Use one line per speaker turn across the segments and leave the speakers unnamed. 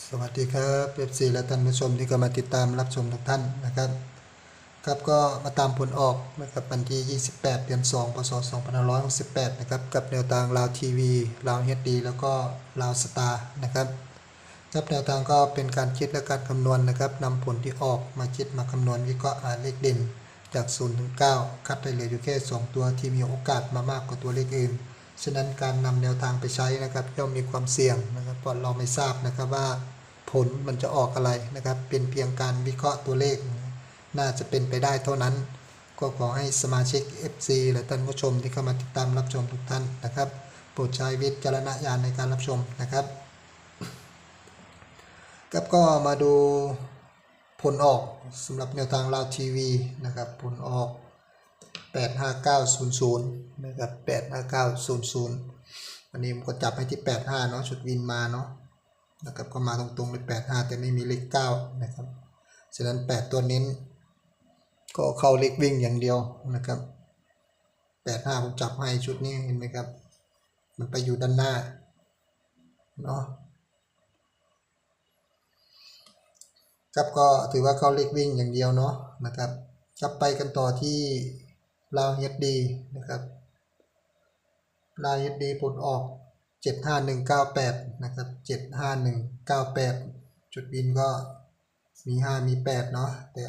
สวัสดีครับเอฟซีและท่านผู้ชมที่ก็มาติดตามรับชมทุกท่านนะครับ ครับก็มาตามผลออกนะครับวันที่ 28 เดือน 2 พศ 2568 นะครับกับแนวทางลาวทีวีลาวเฮดดีแล้วก็ลาวสตาร์นะครับครับแนวทางก็เป็นการคิดและการคำนวณนะครับนำผลที่ออกมาคิดมาคำนวณวิเคราะห์หาเลขเด่นจาก0ถึง9คัดได้เหลืออยู่แค่ 2 ตัวที่มีโอกาสมามากกว่าตัวเลขอื่น ฉะนั้นการนำแนวทางไปใช้นะครับย่อมมีความเสี่ยงนะครับเพราะเราไม่ทราบนะครับว่าผลมันจะออกอะไรนะครับ เป็นเพียงการวิเคราะห์ตัวเลข น่าจะเป็นไปได้เท่านั้น ก็ขอให้สมาชิก FC และท่านผู้ชมที่เข้ามาติดตามรับชมทุกท่านนะครับ โปรดใช้วิจารณญาณในการรับชมนะครับครับก็มาดูผลออกสำหรับแนวทางลาวทีวีนะครับ ผลออก 85900นะครับ85900วันนี้ผมก็จับให้ที่ 85 เนาะชุดวินมาเนาะนะครับก็มาตรงๆเลย85 แต่ไม่มีเลข9นะครับฉะนั้น 8 ตัวเน้น ก็เข้าเลขวิ่งอย่างเดียวนะครับ85ผมจับให้ชุดนี้เห็นไหมครับ มันไปอยู่ด้านหน้าเนาะครับก็ถือว่าเข้าเลขวิ่งอย่างเดียวเนาะนะครับจะไปกันต่อที่ ลาวเฮดดีนะครับลาวเฮดดีผลออก 75198 นะครับ 75198 จุดบินก็มี 5 มี 8 เนาะแต่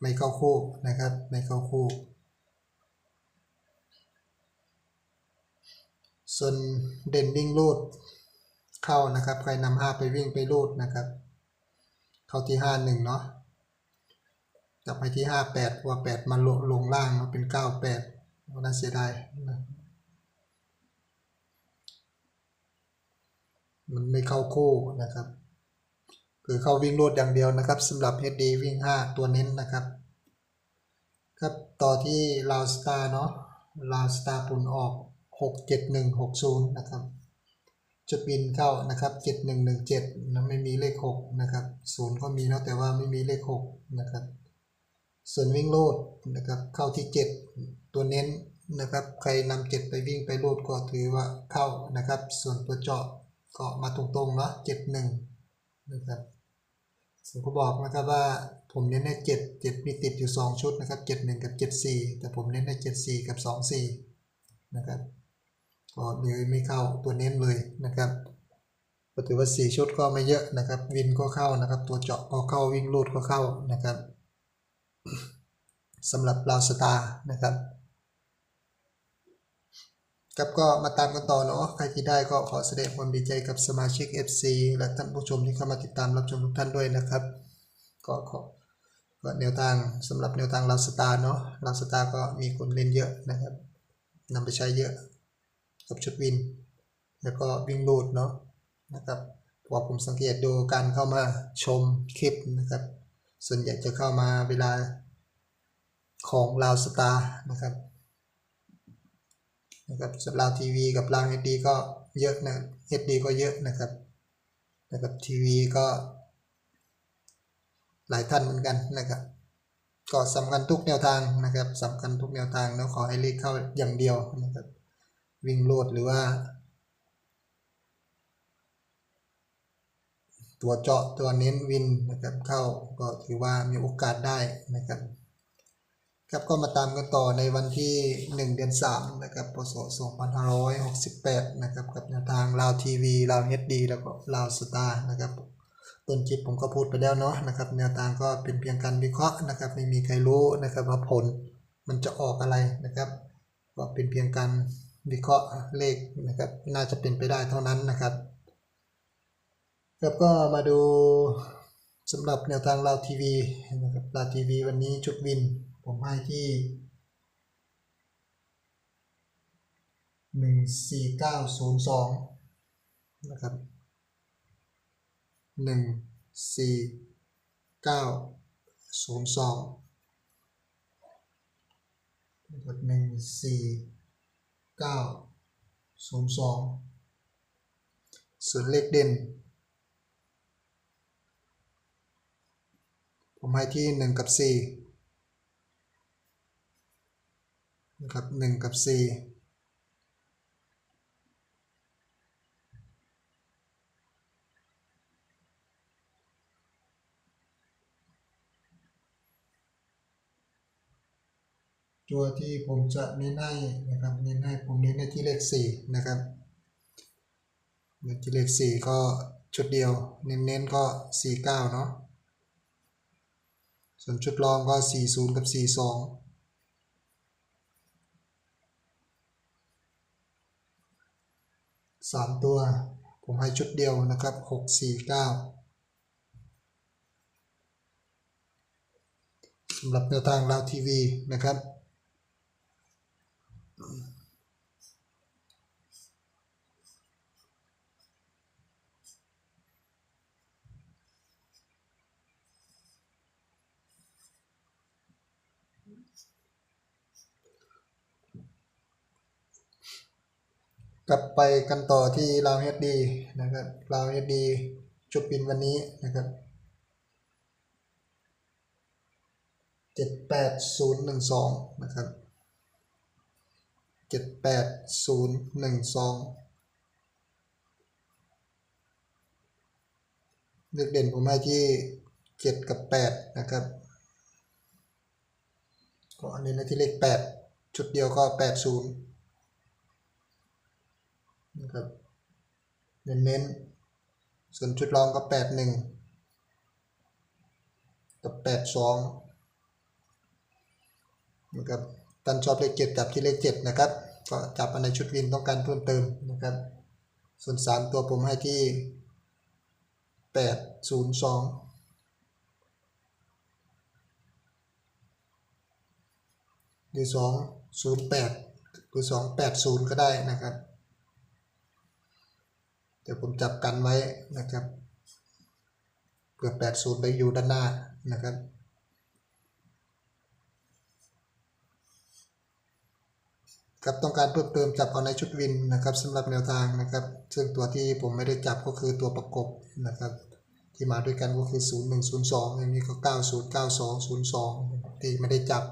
ไม่เข้าคู่นะครับ ไม่เข้าคู่ ส่วนเด่นวิ่งลูดเข้านะครับ ใครนำห้าไปวิ่งไปลูดนะครับ เข้าที่ห้าหนึ่งเนาะ จับไปที่ห้าแปดว่าแปดมันลงลงล่างเนาเป็นเก้าแปดน่าเสียดายนะมันไม่เข้าคู่นะครับ คือเข้าวิ่งลูดอย่างเดียวนะครับสำหรับ HD วิ่ง 5 ตัวเน้นนะครับ ครับต่อที่ลาวสตาร์เนาะลาวสตาร์ปุ่นออก 67160 นะครับ จุดบินเข้านะครับ 7117นะไม่มีเลข 6 นะครับ 0 ก็มีเนาะแต่ว่าไม่มีเลข 6 นะครับ ส่วนวิ่งโลดนะครับเข้าที่ 7 ตัวเน้นนะครับ ใครนำ7ไปวิ่งไปโลดก็ถือว่าเข้านะครับ ส่วนตัวเจาะก็มาตรงๆเนาะ71นะครับผมก็บอกนะครับว่าผมเน้นให้7 7มีติดอยู่ 2 ชุดนะครับ71กับ74แต่ผมเน้นให้74กับ24นะครับก็เลยไม่เข้าตัวเน้นเลยนะครับก็ถือว่า 4 ชุดก็ไม่เยอะนะครับ วินก็เข้านะครับ ตัวเจาะก็เข้าวิ่งลูดก็เข้านะครับ สำหรับลาวสตาร์นะครับครับก็มาตามกันต่อเนาะใครที่ได้ก็ขอแสดงความดีใจกับสมาชิก FC และท่านผู้ชมที่เข้ามาติดตามรับชมทุกท่านด้วยนะครับ ก็ขอก็แนวทางสำหรับแนวทางลาวสตาร์เนาะลาวสตาร์ก็มีคนเล่นเยอะนะครับนำไปใช้เยอะกับชุดวิน แล้วก็วิ่งโหลดเนาะนะครับพอผมสังเกตดูการเข้ามาชมคลิปนะครับ ส่วนใหญ่จะเข้ามาเวลาของลาวสตาร์นะครับนะครับส่วนลาวทีวีกับลาวเอดีก็เยอะนะเอดีก็เยอะนะครับนะครับทีวีก็หลายท่านเหมือนกันนะครับ ก็สำคัญทุกแนวทางนะครับสำคัญทุกแนวทางแล้วขอให้เลขเข้าอย่างเดียวนะครับ วิ่งโลดหรือว่า ตัวเจาะตัวเน้นวินนะครับเข้าก็ถือว่ามีโอกาสได้นะครับครับก็มาตามกันต่อในวันที่ 1 เดือน3นะครับพศ2568นะครับกับแนวทางลาวทีวีลาวเฮดดีแล้วก็ลาวสตาร์นะครับต้นคลิปผมก็พูดไปแล้วเนาะนะครับแนวทางก็เป็นเพียงการวิเคราะห์นะครับไม่มีใครรู้นะครับว่าผลมันจะออกอะไรนะครับก็เป็นเพียงการวิเคราะห์เลขนะครับน่าจะเป็นไปได้เท่านั้นนะครับ ครับก็มาดูสำหรับแนวทางลาวทีวีนะครับลาวทีวีวันนี้จุดวินผมให้ที่หนึ่งสี่เก้าศูนย์สองนะครับหนึ่งสี่เก้าศูนย์สองนะครับหนึ่งสี่เก้าศูนย์สองส่วนเลขเด่น ผมให้ที่ 1 กับ4นะครับ1กับ 4ตัวที่ผมจะเน้นให้นะครับเน้นให้ผมเน้นในที่เลข4นะครับที่เลข4ก็ชุดเดียว เน้นๆก็ 49 เนาะ ส่วนชุดรองก็สี่ศูนย์กับสี่สองสามตัว ผมให้ชุดเดียวนะครับหกสี่เก้าสำหรับแนวทางลาวทีวีนะครับ กลับไปกันต่อที่ลาวเฮดดีนะครับลาวเฮดดีจุดบินวันนี้นะครับเจ็ดแปดศูนย์หนึ่งสองนะครับเจ็ดแปดศูนย์หนึ่งสองเลขเด่นผมให้ที่เจ็ดกับแปดนะครับก็อันนี้นะที่เลขแปดชุดเดียวก็แปดศูนย์ นะครับเน้นๆส่วนชุดรองก็แปดหนึ่งกับแปดสองนะครับตันชอบเลขเจ็ดจับที่เลขเจ็ดนะครับ ก็จับอันในชุดวินต้องการเพิ่มเติมนะครับ ส่วนสามตัวผมให้ที่แปดศูนย์สองหรือสองศูนย์แปดหรือสองแปดศูนย์ก็ได้นะครับ เดี๋ยวผมจับกันไว้นะครับเผื่อ80 ไปอยู่ด้านหน้านะครับ ครับต้องการเพิ่มเติมจับเอาในชุดวินนะครับสำหรับแนวทางนะครับ ซึ่งตัวที่ผมไม่ได้จับก็คือตัวประกบนะครับ ที่มาด้วยกันก็คือ 0102 อย่างนี้ก็ 909202 ที่ไม่ได้จับ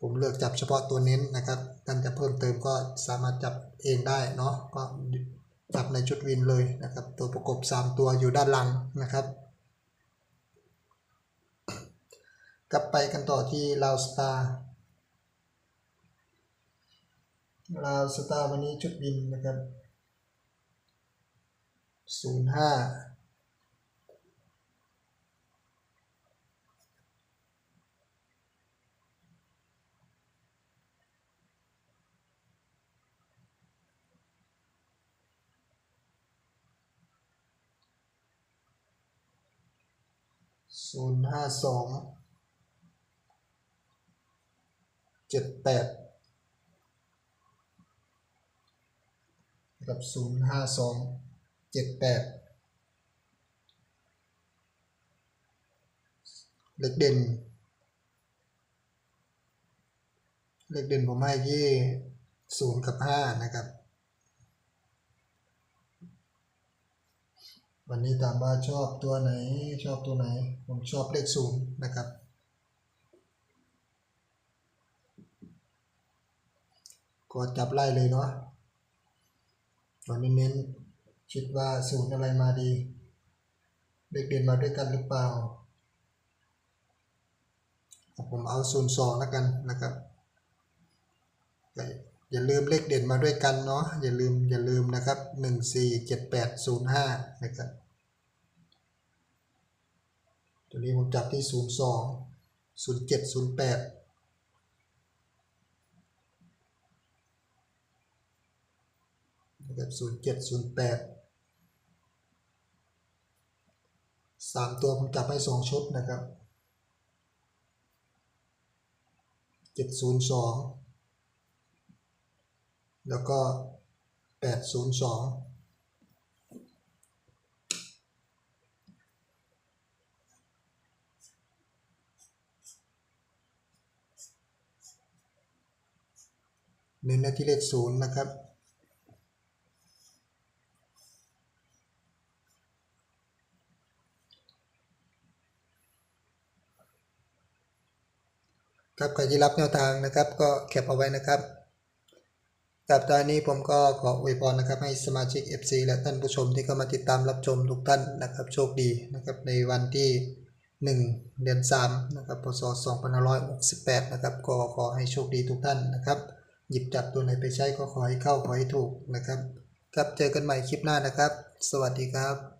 ผมเลือกจับเฉพาะตัวเน้นนะครับท่านจะเพิ่มเติมก็สามารถจับเองได้เนาะก็ จับในชุดวินเลยนะครับ ตัวประกบ 3 ตัวอยู่ด้านหลังนะครับ กลับไปกันต่อที่ลาวสตาร์ลาวสตาร์วันนี้ชุดวินนะครับ 05 ศูนย์ห้าสองเจ็ดแปดกับศูนย์ห้าสองเจ็ดแปดเลขเด่น เลขเด่นผมให้ที่ศูนย์กับห้านะครับ วันนี้ถามว่าชอบตัวไหนชอบตัวไหน ผมชอบเลขศูนย์นะครับ ก็จับไล่เลยเนาะตอนนี้เน้นคิดว่าศูนย์อะไรมาดีเลขเด่นมาด้วยกันหรือเปล่า ผมเอาศูนย์สองแล้วกันนะครับ อย่าลืมเลขเด่นมาด้วยกันเนาะอย่าลืมอย่าลืมนะครับหนึ่งสี่เจ็ดแปดศูนย์ห้านะครับตัวนี้ผมจับที่ศูนย์สองศูนย์เจ็ดศูนย์แปดนะครับศูนย์เจ็ดศูนย์แปดสามตัวผมจับให้สองชุดนะครับเจ็ดศูนย์สอง แล้วก็แปดศูนย์สองเน้นในที่เลขศูนย์นะครับ ครับใครที่รับแนวทางนะครับ ก็แคปเอาไว้นะครับ กับตอนนี้ผมก็ขออวยพรนะครับให้สมาชิก FC และท่านผู้ชมที่เข้ามาติดตามรับชมทุกท่านนะครับโชคดีนะครับในวันที่ 1 เดือน3นะครับพศ2568นะครับก็ขอให้โชคดีทุกท่านนะครับ หยิบจับตัวไหนไปใช้ก็ขอให้เข้าขอให้ถูกนะครับครับเจอกันใหม่คลิปหน้านะครับ สวัสดีครับ